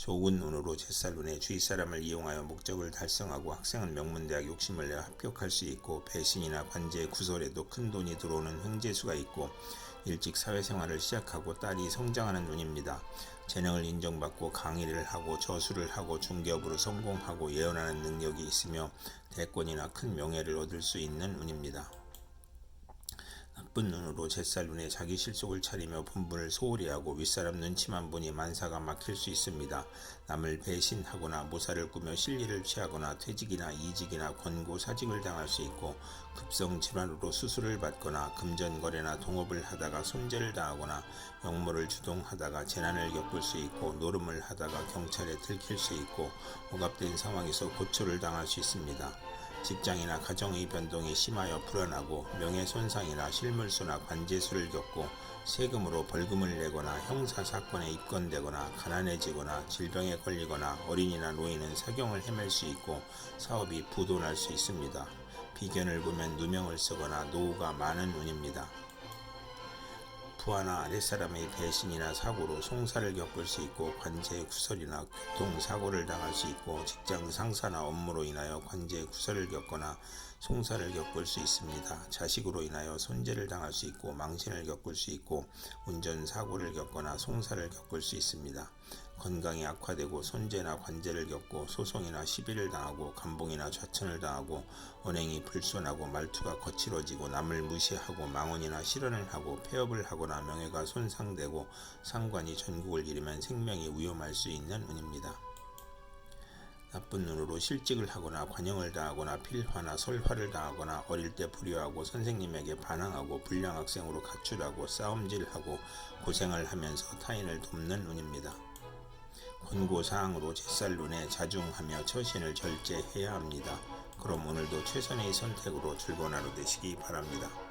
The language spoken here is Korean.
좋은 운으로 제살룬에 주위 사람을 이용하여 목적을 달성하고 학생은 명문대학 욕심을 내어 합격할 수 있고 배신이나 관제 구설에도 큰 돈이 들어오는 횡재수가 있고 일찍 사회생활을 시작하고 딸이 성장하는 운입니다. 재능을 인정받고 강의를 하고 저술을 하고 중개업으로 성공하고 예언하는 능력이 있으며 대권이나 큰 명예를 얻을 수 있는 운입니다. 나쁜 눈으로 제살 눈에 자기 실속을 차리며 본분을 소홀히 하고 윗사람 눈치만 보니 만사가 막힐 수 있습니다. 남을 배신하거나 모사를 꾸며 실리를 취하거나 퇴직이나 이직이나 권고 사직을 당할 수 있고 급성 질환으로 수술을 받거나 금전거래나 동업을 하다가 손재를 당하거나 역모를 주동하다가 재난을 겪을 수 있고 노름을 하다가 경찰에 들킬 수 있고 억압된 상황에서 고초를 당할 수 있습니다. 직장이나 가정의 변동이 심하여 불안하고 명예손상이나 실물수나 관제수를 겪고 세금으로 벌금을 내거나 형사 사건에 입건되거나 가난해지거나 질병에 걸리거나 어린이나 노인은 사경을 헤맬 수 있고 사업이 부도날 수 있습니다. 비견을 보면 누명을 쓰거나 노후가 많은 운입니다. 부하나 아랫사람의 배신이나 사고로 송사를 겪을 수 있고 관제 구설이나 교통사고를 당할 수 있고 직장 상사나 업무로 인하여 관제 구설을 겪거나 송사를 겪을 수 있습니다. 자식으로 인하여 손재를 당할 수 있고 망신을 겪을 수 있고 운전사고를 겪거나 송사를 겪을 수 있습니다. 건강이 악화되고 손재나 관제를 겪고 소송이나 시비를 당하고 감봉이나 좌천을 당하고 언행이 불손하고 말투가 거칠어지고 남을 무시하고 망언이나 실언을 하고 폐업을 하거나 명예가 손상되고 상관이 전국을 잃으면 생명이 위험할 수 있는 운입니다. 나쁜 눈으로 실직을 하거나 관용을 당하거나 필화나 설화를 당하거나 어릴 때 불효하고 선생님에게 반항하고 불량 학생으로 가출하고 싸움질하고 고생을 하면서 타인을 돕는 운입니다. 권고사항으로 제살룬에 자중하며 처신을 절제해야 합니다. 그럼 오늘도 최선의 선택으로 즐거운 하루 되시기 바랍니다.